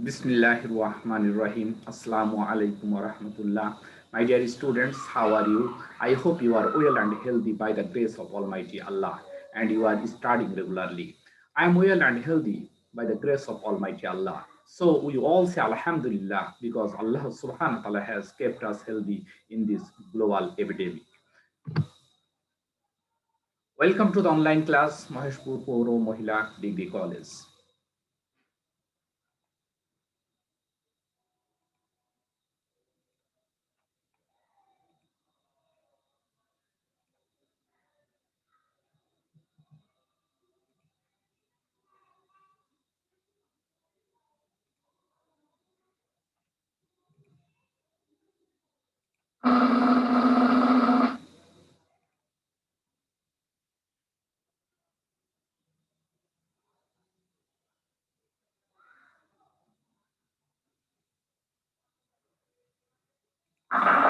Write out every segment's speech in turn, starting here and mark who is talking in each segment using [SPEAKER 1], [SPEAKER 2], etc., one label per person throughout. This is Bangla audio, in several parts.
[SPEAKER 1] Bismillahir Rahmanir Rahim. Assalamu alaikum wa rahmatullah. My dear students, how are you? I hope you are well and healthy by the grace of Almighty Allah and you are studying regularly. I am well and healthy by the grace of Almighty Allah. So we all say Alhamdulillah because Allah subhanahu wa ta'ala has kept us healthy in this global epidemic. Welcome to the online class, Maheshpur Poro Mohila Degree College. Thank uh you. -huh.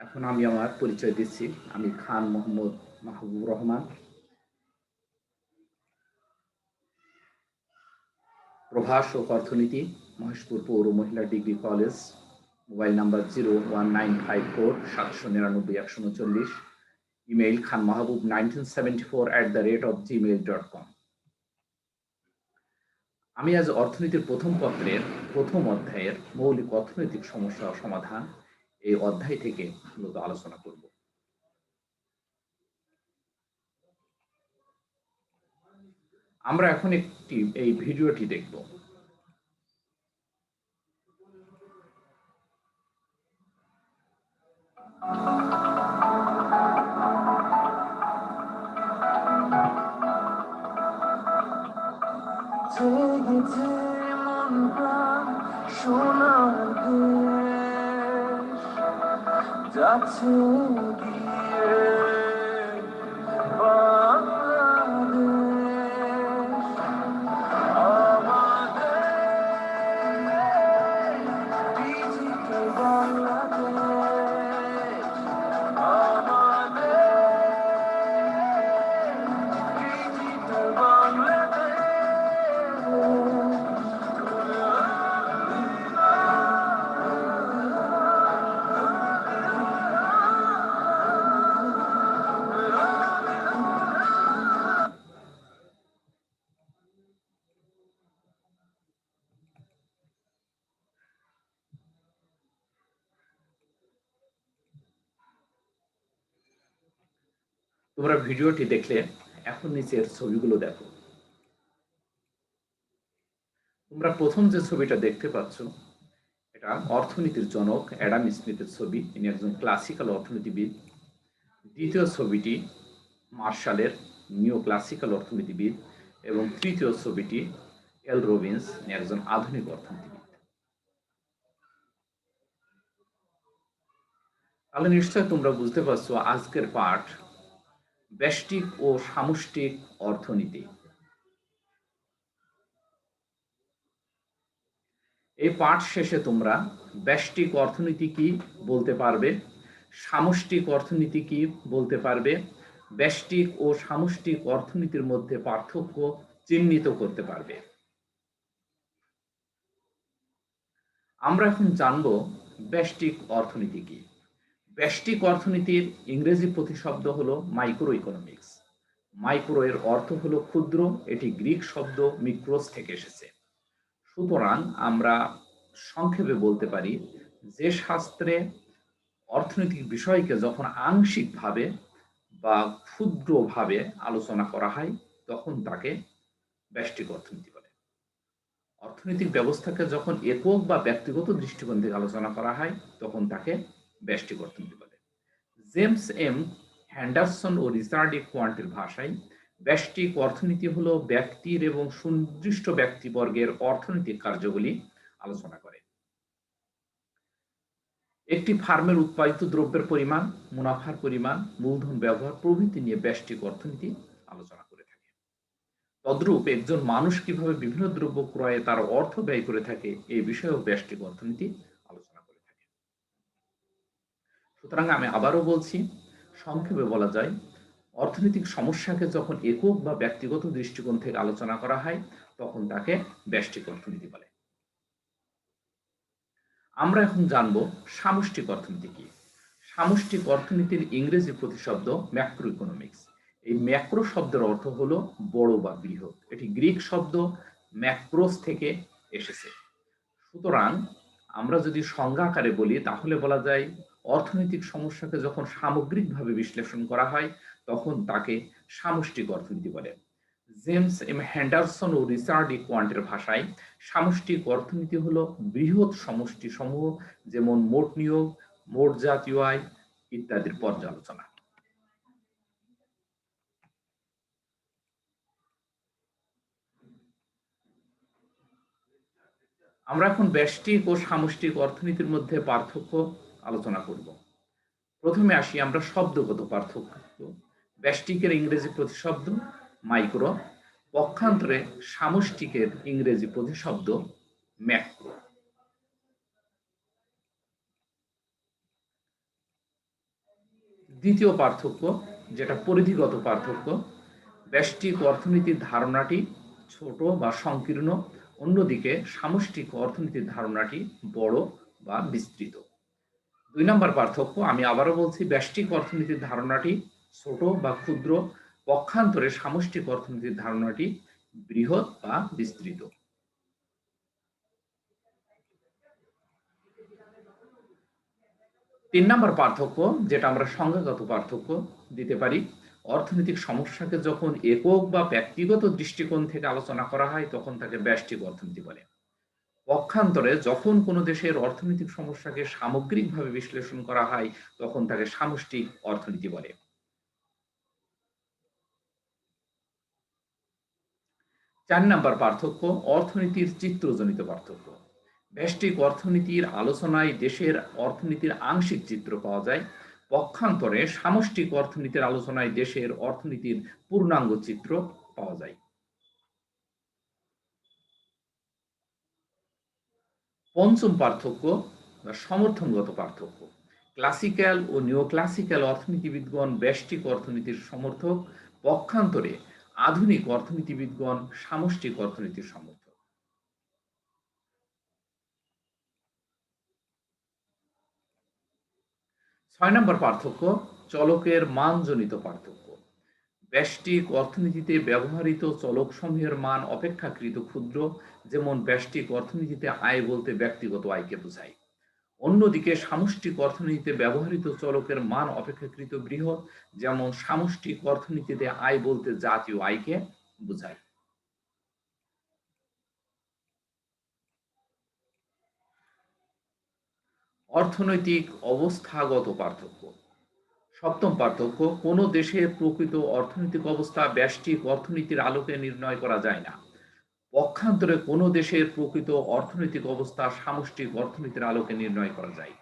[SPEAKER 1] এখন আমি আমার পরিচয় দিচ্ছি। আমি খান মোহাম্মদ মাহবুব রহমান। প্রভাষক অর্থনীতি, মহেশপুর পৌর মহিলা degree college, mobile number zero one nine five four সাতশো নিরানব্বই, একশো উনচল্লিশ, email Khan Mahbub nineteen seventy four at the rate of Gmail dot com. আমি আজ অর্থনীতির প্রথম পত্রের, প্রথম অধ্যায়ের মৌলিক অর্থনৈতিক সমস্যা সমাধান এই অধ্যায় থেকে মূলত আলোচনা করব। আমরা এখন একটি এই ভিডিওটি দেখব।
[SPEAKER 2] সোনার যাচ্ছে
[SPEAKER 1] তোমরা ভিডিওটি দেখলে এখন নিচের ছবিগুলো দেখো। তোমরা প্রথম যে ছবিটা দেখতে পাচ্ছ, এটা অর্থনীতির জনক অ্যাডাম স্মিথের ছবি। তিনি একজন ক্লাসিক্যাল অর্থনীতিবিদ। দ্বিতীয় ছবিটি মার্শালের নিও ক্লাসিক্যাল অর্থনীতিবিদ এবং তৃতীয় ছবিটি এল রবিন্স একজন আধুনিক অর্থনীতিবিদ। তাহলে নিশ্চয় তোমরা বুঝতে পারছ, আজকের পাঠ ব্যষ্টিক ও সামষ্টিক অর্থনীতি। এই পাঠ শেষে তোমরা ব্যষ্টিক অর্থনীতি কি বলতে পারবে, সামষ্টিক অর্থনীতি কি বলতে পারবে, ব্যষ্টিক ও সামষ্টিক অর্থনীতির মধ্যে পার্থক্য চিহ্নিত করতে পারবে। আমরা এখন জানব ব্যষ্টিক অর্থনীতি কি। ব্যষ্টিক অর্থনীতির ইংরেজি প্রতিশব্দ হলো মাইক্রো ইকোনমিক্স মাইক্রো এর অর্থ হলো ক্ষুদ্র, এটি গ্রিক শব্দ মিক্রোস থেকে এসেছে। সুতরাং আমরা সংক্ষেপে বলতে পারি, যে শাস্ত্রে অর্থনৈতিক বিষয়কে যখন আংশিকভাবে বা ক্ষুদ্রভাবে আলোচনা করা হয়, তখন তাকে ব্যষ্টিক অর্থনীতি বলে। অর্থনৈতিক ব্যবস্থাকে যখন একক বা ব্যক্তিগত দৃষ্টিকোণ থেকে আলোচনা করা হয়, তখন তাকে ব্যষ্টিক অর্থনীতি বলে জেমস এম হ্যান্ডারসন ও রিচার্ড এ কোয়ান্টের ভাষায়, ব্যষ্টিক অর্থনীতি হলো ব্যক্তির এবং সুনির্দিষ্ট ব্যক্তিবর্গের অর্থনৈতিক কার্যগুলি আলোচনা করে। একটি ফার্মের উৎপাদিত দ্রব্যের পরিমাণ, মুনাফার পরিমাণ, মূলধন ব্যবহার প্রভৃতি নিয়ে ব্যষ্টিক অর্থনীতি আলোচনা করে থাকে। তদ্রূপ একজন মানুষ কীভাবে বিভিন্ন দ্রব্য ক্রয়ে তার অর্থ ব্যয় করে থাকে এই বিষয়েও ব্যষ্টিক অর্থনীতি সুতরাং আমি আবারও বলছি, সংক্ষেপে বলা যায়, অর্থনৈতিক সমস্যাকে যখন একক বা ব্যক্তিগত দৃষ্টিকোণ থেকে আলোচনা করা হয়, তখন তাকে ব্যষ্টিক অর্থনীতি বলে। আমরা এখন জানব সামষ্টিক অর্থনীতি কি। সামষ্টিক অর্থনীতির ইংরেজি প্রতিশব্দ ম্যাক্রো ইকোনমিক্স এই ম্যাক্রো শব্দের অর্থ হলো বড় বা বৃহৎ। এটি গ্রিক শব্দ ম্যাক্রোস থেকে এসেছে। সুতরাং আমরা যদি সংজ্ঞা আকারে বলি, তাহলে বলা যায় অর্থনৈতিক সমস্যাকে যখন সামগ্রিকভাবে বিশ্লেষণ করা হয়, তখন তাকে সামষ্টিক অর্থনীতি বলে। জেমস এম হ্যান্ডারসন ও রিচার্ড ই কোয়ান্টের ভাষায় সামষ্টিক অর্থনীতি হলো বৃহৎ সমষ্টি সমূহ যেমন মোট নিয়োগ, মোট জাতীয় আয় ইত্যাদির পর্যালোচনা। আমরা এখন ব্যষ্টিক ও সামষ্টিক অর্থনীতির মধ্যে পার্থক্য আলোচনা করব। প্রথমে আসি আমরা শব্দগত পার্থক্য। ব্যষ্টিকের ইংরেজি প্রতিশব্দ, মাইক্রো। পক্ষান্তরে সামষ্টিকের ইংরেজি প্রতিশব্দ, ম্যাক্রো। দ্বিতীয় পার্থক্য, যেটা পরিধিগত পার্থক্য, ব্যষ্টিক অর্থনীতির ধারণাটি ছোট বা সংকীর্ণ, অন্যদিকে সামষ্টিক অর্থনীতির ধারণাটি বড় বা বিস্তৃত। দুই নম্বর পার্থক্য, আমি আবারও বলছি, ব্যষ্টিক অর্থনীতির ধারণাটি ছোট বা ক্ষুদ্র, পক্ষান্তরে সামষ্টিক অর্থনীতির ধারণাটি বৃহৎ বা বিস্তৃত। তিন নম্বর পার্থক্য, যেটা আমরা সংজ্ঞাগত পার্থক্য দিতে পারি, অর্থনৈতিক সমস্যাকে যখন একক বা ব্যক্তিগত দৃষ্টিকোণ থেকে আলোচনা করা হয়, তখন তাকে ব্যষ্টিক অর্থনীতি বলে। পক্ষান্তরে যখন কোনো দেশের অর্থনৈতিক সমস্যাকে সামগ্রিকভাবে বিশ্লেষণ করা হয়, তখন তাকে সামষ্টিক অর্থনীতি বলে। চার নাম্বার পার্থক্য, অর্থনীতির চিত্রজনিত পার্থক্য। ব্যষ্টিক অর্থনীতির আলোচনায় দেশের অর্থনীতির আংশিক চিত্র পাওয়া যায়। পক্ষান্তরে সামষ্টিক অর্থনীতির আলোচনায় দেশের অর্থনীতির পূর্ণাঙ্গ চিত্র পাওয়া যায়। পঞ্চম পার্থক্য সমর্থনগত পার্থক্য। ক্লাসিক্যাল ও নিও ক্লাসিক্যাল অর্থনীতিবিদগণ ব্যষ্টিক অর্থনীতির সমর্থক, পক্ষান্তরে আধুনিক অর্থনীতিবিদগণ সামষ্টিক অর্থনীতির সমর্থক। ছয় নম্বর পার্থক্য, চলকের মানজনিত পার্থক্য। ব্যষ্টিক অর্থনীতিতে ব্যবহৃত চলক সমূহের মান অপেক্ষাকৃত ক্ষুদ্র যেমন ব্যষ্টিক অর্থনীতিতে আয় বলতে ব্যক্তিগত আয়কে বোঝায়। অন্যদিকে সামষ্টিক অর্থনীতিতে ব্যবহৃত চলকের মান অপেক্ষাকৃত বৃহৎ, যেমন সামষ্টিক অর্থনীতিতে আয় বলতে জাতীয় আয়কে বোঝায়। অর্থনৈতিক অবস্থাগত পার্থক্য। সপ্তম পার্থক্য, কোন দেশের প্রকৃত অর্থনৈতিক অবস্থা ব্যষ্টিক অর্থনীতির আলোকে নির্ণয় করা যায় না। পক্ষান্তরে কোনো দেশের প্রকৃত অর্থনৈতিক অবস্থা, সামষ্টিক অর্থনীতির আলোকে নির্ণয় করা যায়।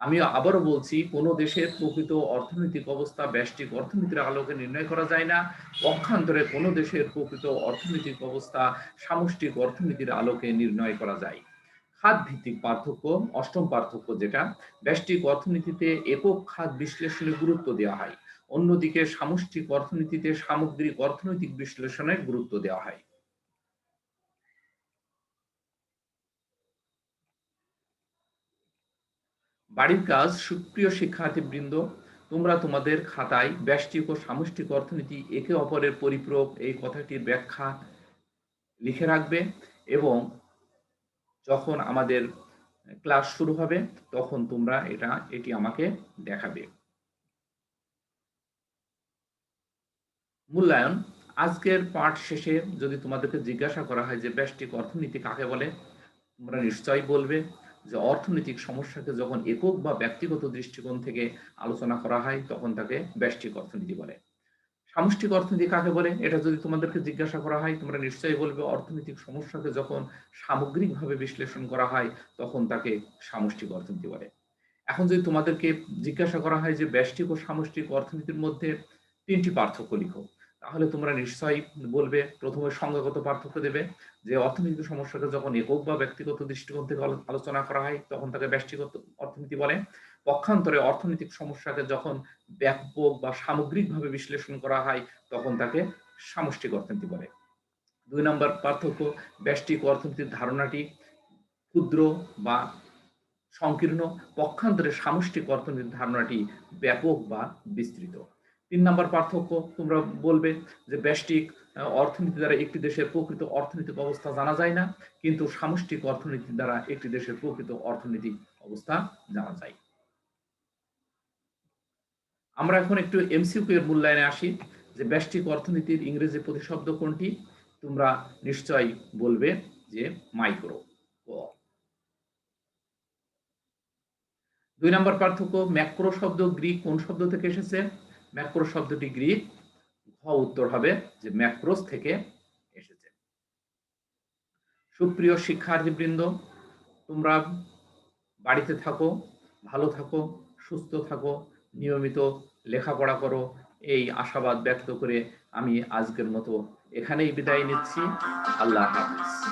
[SPEAKER 1] আমি আবারও বলছি, কোনো দেশের প্রকৃত অর্থনৈতিক অবস্থা, ব্যষ্টিক অর্থনীতির আলোকে নির্ণয় করা যায় না। পক্ষান্তরে কোনো দেশের প্রকৃত অর্থনৈতিক অবস্থা, সামষ্টিক অর্থনীতির আলোকে নির্ণয় করা যায়। খাত ভিত্তিক পার্থক্য, অষ্টম পার্থক্য যেটা, ব্যষ্টিক অর্থনীতিতে একক খাত বিশ্লেষণে গুরুত্ব দেওয়া হয়। অন্যদিকে সামষ্টিক অর্থনীতিতে সামগ্রিক অর্থনৈতিক বিশ্লেষণে গুরুত্ব দেওয়া হয়। বাড়ির কাজ, সুপ্রিয় শিক্ষার্থীবৃন্দ, তোমরা তোমাদের খাতায় ব্যষ্টিক ও সামষ্টিক অর্থনীতি, একে অপরের পরিপূরক এই কথাটির ব্যাখ্যা লিখে রাখবে এবং যখন আমাদের ক্লাস শুরু হবে, তখন তোমরা এটা, এটি আমাকে দেখাবে। মূল্যায়ন, আজকের পাঠ শেষে যদি তোমাদেরকে জিজ্ঞাসা করা হয় যে ব্যষ্টিক অর্থনীতি কাকে বলে, তোমরা নিশ্চয়ই বলবে। যে অর্থনৈতিক সমস্যাকে যখন একক বা ব্যক্তিগত দৃষ্টিকোণ থেকে আলোচনা করা হয়, তখন তাকে ব্যষ্টিক অর্থনীতি বলে। সামষ্টিক অর্থনীতি কাকে বলে? এটা যদি তোমাদেরকে জিজ্ঞাসা করা হয়, তোমরা নিশ্চয়ই বলবে অর্থনৈতিক সমস্যাকে যখন সামগ্রিকভাবে বিশ্লেষণ করা হয়, তখন তাকে সামষ্টিক অর্থনীতি বলে। এখন যদি তোমাদেরকে জিজ্ঞাসা করা হয় যে ব্যষ্টিক ও সামষ্টিক অর্থনীতির মধ্যে তিনটি পার্থক্য লিখো। তাহলে তোমরা নিশ্চয়ই বলবে, প্রথমে সংজ্ঞাগত পার্থক্য দেবে যে অর্থনৈতিক সমস্যাকে যখন একক বা ব্যক্তিগত দৃষ্টিকোণ থেকে আলো- আলোচনা করা হয়, তখন তাকে ব্যষ্টিগত অর্থনীতি বলে। পক্ষান্তরে অর্থনৈতিক সমস্যাকে যখন ব্যাপক বা সামগ্রিকভাবে বিশ্লেষণ করা হয়, তখন তাকে সামষ্টিক অর্থনীতি বলে। দুই নম্বর পার্থক্য, ব্যষ্টিক অর্থনীতির ধারণাটি ক্ষুদ্র বা সংকীর্ণ। পক্ষান্তরে সামষ্টিক অর্থনীতির ধারণাটি ব্যাপক বা বিস্তৃত। তিন নম্বর পার্থক্য তোমরা বলবে যে ব্যষ্টিক অর্থনীতি দ্বারা একটি দেশের প্রকৃত অর্থনৈতিক অবস্থা জানা যায় না, কিন্তু সামষ্টিক অর্থনীতি দ্বারা একটি দেশের প্রকৃত অর্থনৈতিক অবস্থা জানা যায়। আমরা এখন একটু এমসিকিউ এর মূল্যায়নে আসি, যে ব্যষ্টিক অর্থনীতির ইংরেজি প্রতিশব্দ কোনটি? তোমরা নিশ্চয়ই বলবে যে মাইক্রো। দুই নম্বর পার্থক্য, ম্যাক্রো শব্দ গ্রিক কোন শব্দ থেকে এসেছে? ম্যাক্রো শব্দটি গ্রিক ঘ উত্তর হবে যে ম্যাক্রোস থেকে এসেছে। সুপ্রিয় শিক্ষার্থীবৃন্দ, তোমরা বাড়িতে থাকো, ভালো থাকো, সুস্থ থাকো, নিয়মিত লেখাপড়া করো, এই আশাবাদ ব্যক্ত করে আমি আজকের মতো এখানেই বিদায় নিচ্ছি। আল্লাহ হাফিজ।